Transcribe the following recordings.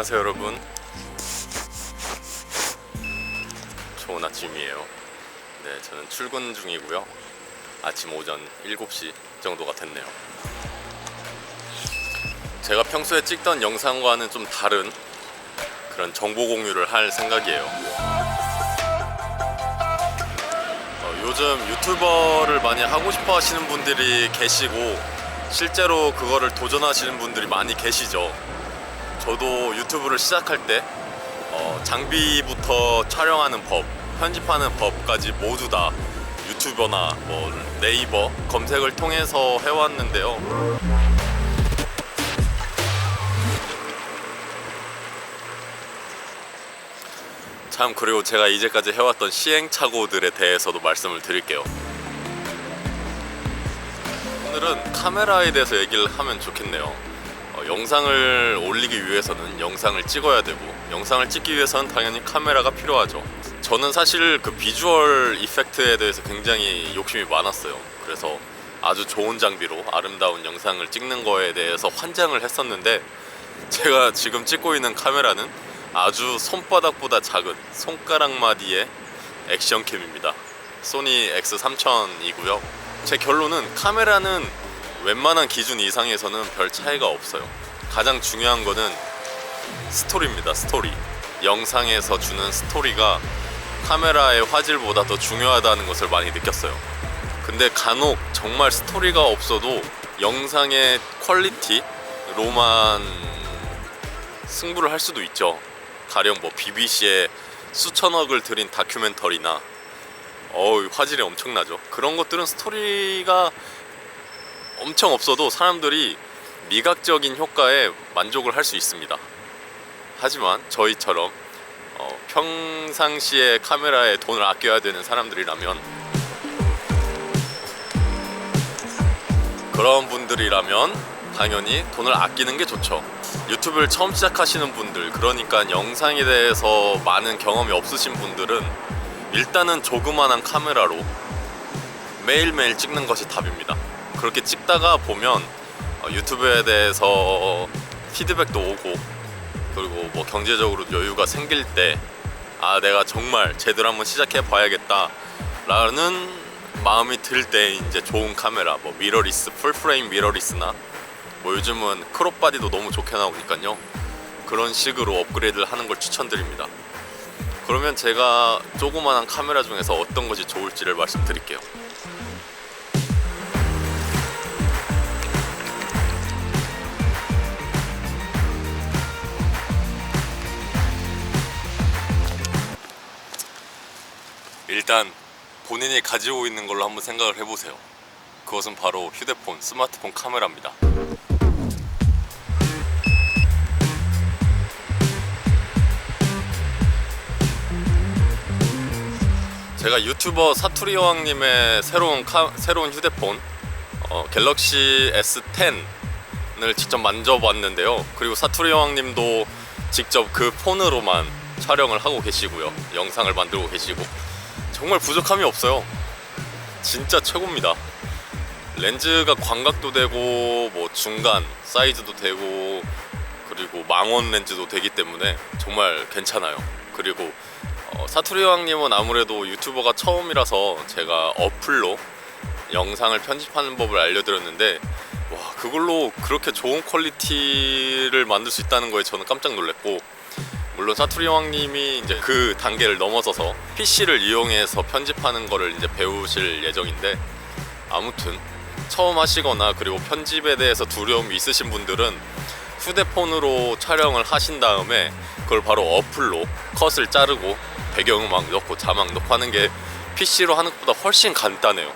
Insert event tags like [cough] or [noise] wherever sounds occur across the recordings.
안녕하세요 여러분. 좋은 아침이에요. 네 저는 출근 중이고요. 아침 오전 7시 정도가 됐네요. 제가 평소에 찍던 영상과는 좀 다른 그런 정보 공유를 할 생각이에요. 어, 요즘 유튜버를 많이 하고 싶어 하시는 분들이 계시고 실제로 그거를 도전하시는 분들이 많이 계시죠 저도 유튜브를 시작할 때 어, 장비부터 촬영하는 법, 편집하는 법까지 모두 다 유튜버나 뭐 네이버 검색을 통해서 해왔는데요. 참 그리고 제가 이제까지 해왔던 시행착오들에 대해서도 말씀을 드릴게요. 오늘은 카메라에 대해서 얘기를 하면 좋겠네요. 어, 영상을 올리기 위해서는 영상을 찍어야 되고 영상을 찍기 위해서는 당연히 카메라가 필요하죠. 저는 사실 그 비주얼 이펙트에 대해서 굉장히 욕심이 많았어요. 그래서 아주 좋은 장비로 아름다운 영상을 찍는 거에 대해서 환장을 했었는데 제가 지금 찍고 있는 카메라는 아주 손바닥보다 작은 손가락 마디의 액션캠입니다. 소니 X3000이고요. 제 결론은 카메라는 웬만한 기준 이상에서는 별 차이가 없어요. 가장 중요한 거는 스토리입니다. 스토리. 영상에서 주는 스토리가 카메라의 화질보다 더 중요하다는 것을 많이 느꼈어요. 근데 간혹 정말 스토리가 없어도 영상의 퀄리티로만 승부를 할 수도 있죠. 가령 뭐 BBC에 수천억을 들인 다큐멘터리나 어우 화질이 엄청나죠. 그런 것들은 스토리가 엄청 없어도 사람들이 미각적인 효과에 만족을 할 수 있습니다. 하지만 저희처럼 어, 평상시에 카메라에 돈을 아껴야 되는 사람들이라면 그런 분들이라면 당연히 돈을 아끼는 게 좋죠. 유튜브를 처음 시작하시는 분들, 그러니까 영상에 대해서 많은 경험이 없으신 분들은 일단은 조그만한 카메라로 매일매일 찍는 것이 답입니다. 그렇게 찍다가 보면 어, 유튜브에 대해서 피드백도 오고 그리고 뭐 경제적으로 여유가 생길 때 아 내가 정말 제대로 한번 시작해 봐야겠다 라는 마음이 들 때 이제 좋은 카메라 뭐 미러리스 풀프레임 미러리스나 뭐 요즘은 크롭 바디도 너무 좋게 나오니까요. 그런 식으로 업그레이드를 하는 걸 추천드립니다. 그러면 제가 조그만한 카메라 중에서 어떤 것이 좋을지를 말씀드릴게요 일단 본인이 가지고 있는 걸로 한번 생각을 해보세요. 그것은 바로 휴대폰, 스마트폰 카메라입니다. 제가 유튜버 사투리 여왕님의 새로운 카, 새로운 휴대폰 어, 갤럭시 S10을 직접 만져봤는데요. 그리고 사투리 여왕님도 직접 그 폰으로만 촬영을 하고 계시고요. 영상을 만들고 계시고 정말 부족함이 없어요. 진짜 최고입니다. 렌즈가 광각도 되고 뭐 중간 사이즈도 되고 그리고 망원 렌즈도 되기 때문에 정말 괜찮아요. 그리고 어, 사투리 왕님은 아무래도 유튜버가 처음이라서 제가 어플로 영상을 편집하는 법을 알려드렸는데 와 그걸로 그렇게 좋은 퀄리티를 만들 수 있다는 거에 저는 깜짝 놀랐고 물론 사투리 왕님이 이제 그 단계를 넘어서서 PC를 이용해서 편집하는 거를 이제 배우실 예정인데 아무튼 처음 하시거나 그리고 편집에 대해서 두려움이 있으신 분들은 휴대폰으로 촬영을 하신 다음에 그걸 바로 어플로 컷을 자르고 배경음악 넣고 자막 넣고 하는 게 PC로 하는 것보다 훨씬 간단해요.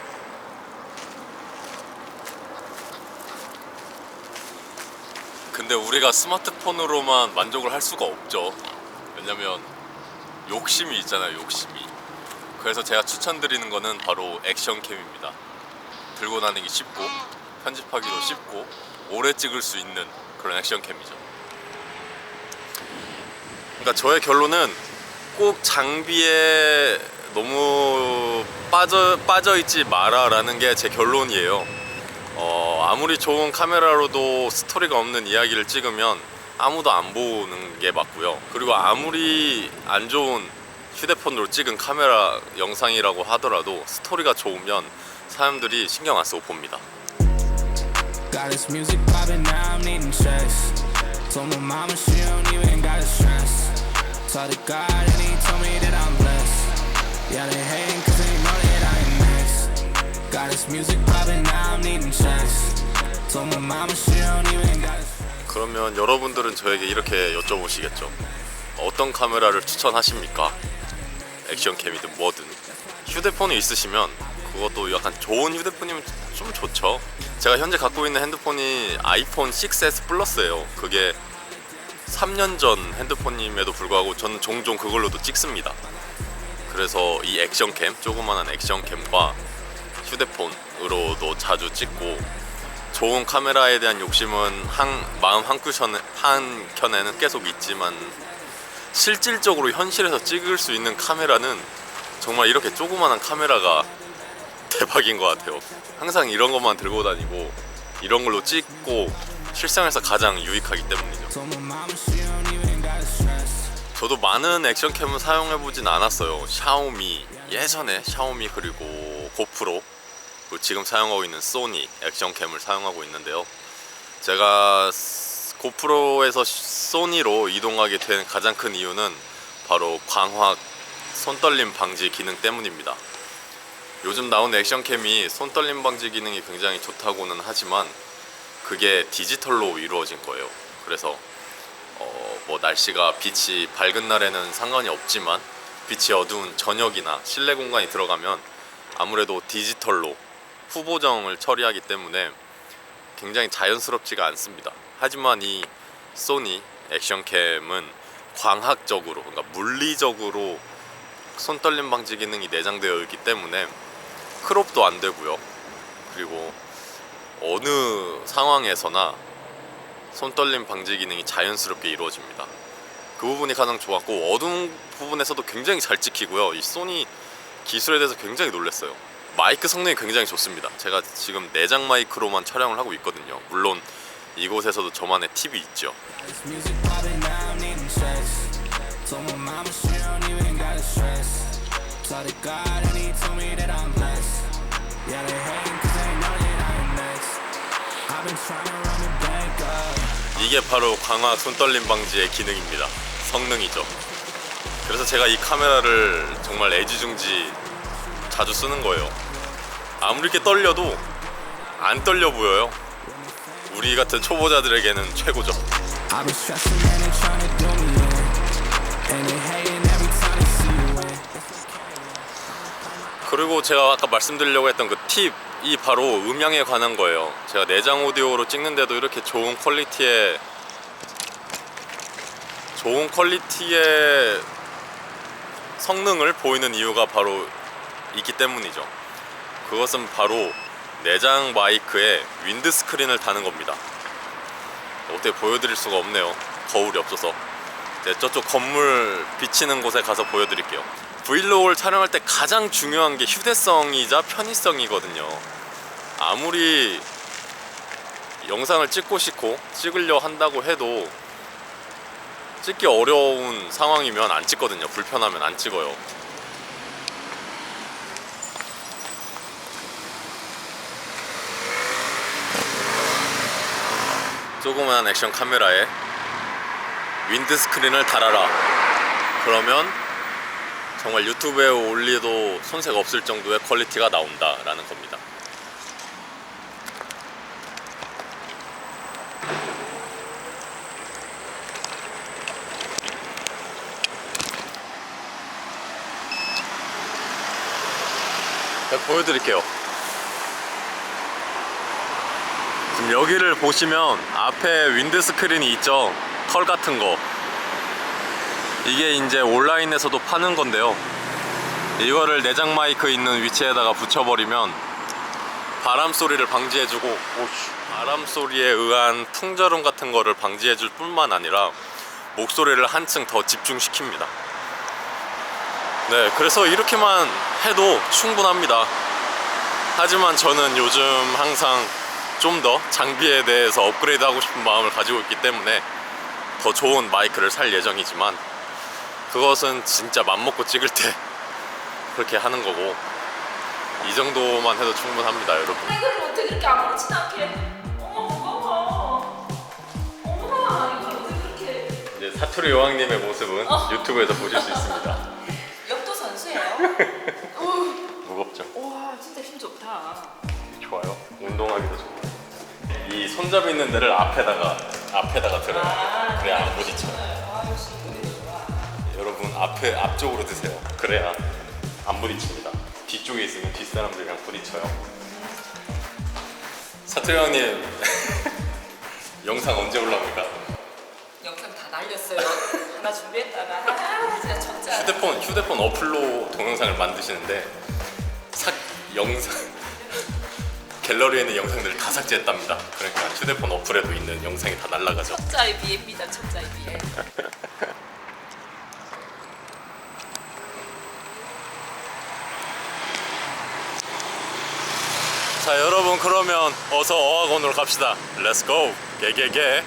근데 우리가 스마트폰으로만 만족을 할 수가 없죠. 왜냐면 욕심이 있잖아요, 욕심이. 그래서 제가 추천드리는 거는 바로 액션캠입니다. 들고 다니기 쉽고 편집하기도 쉽고 오래 찍을 수 있는 그런 액션캠이죠. 그러니까 저의 결론은 꼭 장비에 너무 빠져 빠져 있지 마라라는 게 제 결론이에요. 어, 아무리 좋은 카메라로도 스토리가 없는 이야기를 찍으면 아무도 안 보는 게 맞고요. 그리고 아무리 안 좋은 휴대폰으로 찍은 카메라 영상이라고 하더라도 스토리가 좋으면 사람들이 신경 안 쓰고 봅니다. Got this music poppin', now I'm needing checks. Told my mama she don't even. Got this 그러면 여러분들은 저에게 이렇게 여쭤보시겠죠. 어떤 카메라를 추천하십니까? 액션캠이든 뭐든. 휴대폰이 있으시면 그것도 약간 좋은 휴대폰이면 좀 좋죠. 제가 현재 갖고 있는 핸드폰이 아이폰 6s 플러스예요. 그게 3년 전 핸드폰임에도 불구하고 저는 종종 그걸로도 찍습니다. 그래서 이 액션캠, 조그만한 액션캠과 휴대폰으로도 자주 찍고 좋은 카메라에 대한 욕심은 한 마음 한 큐션에 한 켠에는 계속 있지만 실질적으로 현실에서 찍을 수 있는 카메라는 정말 이렇게 조그만한 카메라가 [laughs] 대박인 것 같아요. 항상 이런 것만 들고 다니고 이런 걸로 찍고 실생활에서 가장 유익하기 때문이죠. 저도 많은 액션캠을 사용해 보진 않았어요. 샤오미 예전에 샤오미 그리고 고프로 지금 사용하고 있는 소니 액션캠을 사용하고 있는데요. 제가 스- 고프로에서 소니로 이동하게 된 가장 큰 이유는 바로 광학 손떨림 방지 기능 때문입니다. 요즘 나온 액션캠이 손떨림 방지 기능이 굉장히 좋다고는 하지만 그게 디지털로 이루어진 거예요. 그래서 어, 뭐 날씨가 빛이 밝은 날에는 상관이 없지만 빛이 어두운 저녁이나 실내 공간이 들어가면 아무래도 디지털로 후보정을 처리하기 때문에 굉장히 자연스럽지가 않습니다. 하지만 이 소니 액션캠은 광학적으로 그러니까 물리적으로 손떨림 방지 기능이 내장되어 있기 때문에 크롭도 안 되고요. 그리고 어느 상황에서나 손떨림 방지 기능이 자연스럽게 이루어집니다. 그 부분이 가장 좋았고 어두운 부분에서도 굉장히 잘 찍히고요. 이 소니 기술에 대해서 굉장히 놀랐어요. 마이크 성능이 굉장히 좋습니다. 제가 지금 내장 마이크로만 촬영을 하고 있거든요. 물론 이곳에서도 저만의 팁이 있죠. 이게 바로 광학 손떨림 방지의 기능입니다. 성능이죠. 그래서 제가 이 카메라를 정말 애지중지 자주 쓰는 거예요. 아무리 이렇게 떨려도 안 떨려 보여요. 우리 같은 초보자들에게는 최고죠. 그리고 제가 아까 말씀드리려고 했던 그 팁이 바로 음향에 관한 거예요. 제가 내장 오디오로 찍는데도 이렇게 좋은 퀄리티의 좋은 퀄리티의 성능을 보이는 이유가 바로 있기 때문이죠. 그것은 바로 내장 마이크에 윈드 스크린을 다는 겁니다. 어떻게 보여드릴 수가 없네요. 거울이 없어서. 네, 저쪽 건물 비치는 곳에 가서 보여드릴게요. 브이로그를 촬영할 때 가장 중요한 게 휴대성이자 편의성이거든요. 아무리 영상을 찍고 싶고 찍으려 한다고 해도 찍기 어려운 상황이면 안 찍거든요. 불편하면 안 찍어요. 조그만 액션 카메라에 윈드 스크린을 달아라. 그러면 정말 유튜브에 올리도 손색 없을 정도의 퀄리티가 나온다 라는 겁니다. 제가 보여드릴게요. 지금 여기를 보시면 앞에 윈드 스크린이 있죠. 털 같은 거. 이게 이제 온라인에서도 파는 건데요. 이거를 내장 마이크 있는 위치에다가 붙여버리면 바람 소리를 방지해주고 바람 소리에 의한 풍절음 같은 거를 방지해줄 뿐만 아니라 목소리를 한층 더 집중시킵니다. 네, 그래서 이렇게만 해도 충분합니다. 하지만 저는 요즘 항상 좀 더 장비에 대해서 업그레이드 하고 싶은 마음을 가지고 있기 때문에 더 좋은 마이크를 살 예정이지만 그것은 진짜 맘먹고 찍을 때 [laughs] 그렇게 하는 거고 이 정도만 해도 충분합니다 여러분. 이걸 어떻게 그렇게 아무렇지도 않게? 어머 어머 어머나 이걸 어떻게 그렇게? 이제 사투리 여왕님의 모습은 어. 유튜브에서 보실 수 있습니다. [laughs] 역도 선수예요? [laughs] 무겁죠? 와 진짜 힘 좋다. 좋아요. 운동하기도 좋고 이 손잡이 있는 데를 앞에다가 앞에다가 들어요 아, 그래야 안 부딪혀요 여러분 앞에 앞쪽으로 드세요. 그래야 안 부딪힙니다. 뒤쪽에 있으면 뒷사람들이랑 부딪혀요. 사투리 형님 [laughs] 영상 언제 올라옵니까? 영상 다 날렸어요 하나 준비했다가 아 진짜 천재 휴대폰 휴대폰 어플로 동영상을 만드시는데 삭 영상 갤러리에 있는 영상들을 다 삭제했답니다. 그러니까 휴대폰 어플에도 있는 영상이 다 날라가죠. 척자에 비해입니다 척자에 비해 자 여러분 그러면 어서 어학원으로 갑시다. 렛츠고 개개개.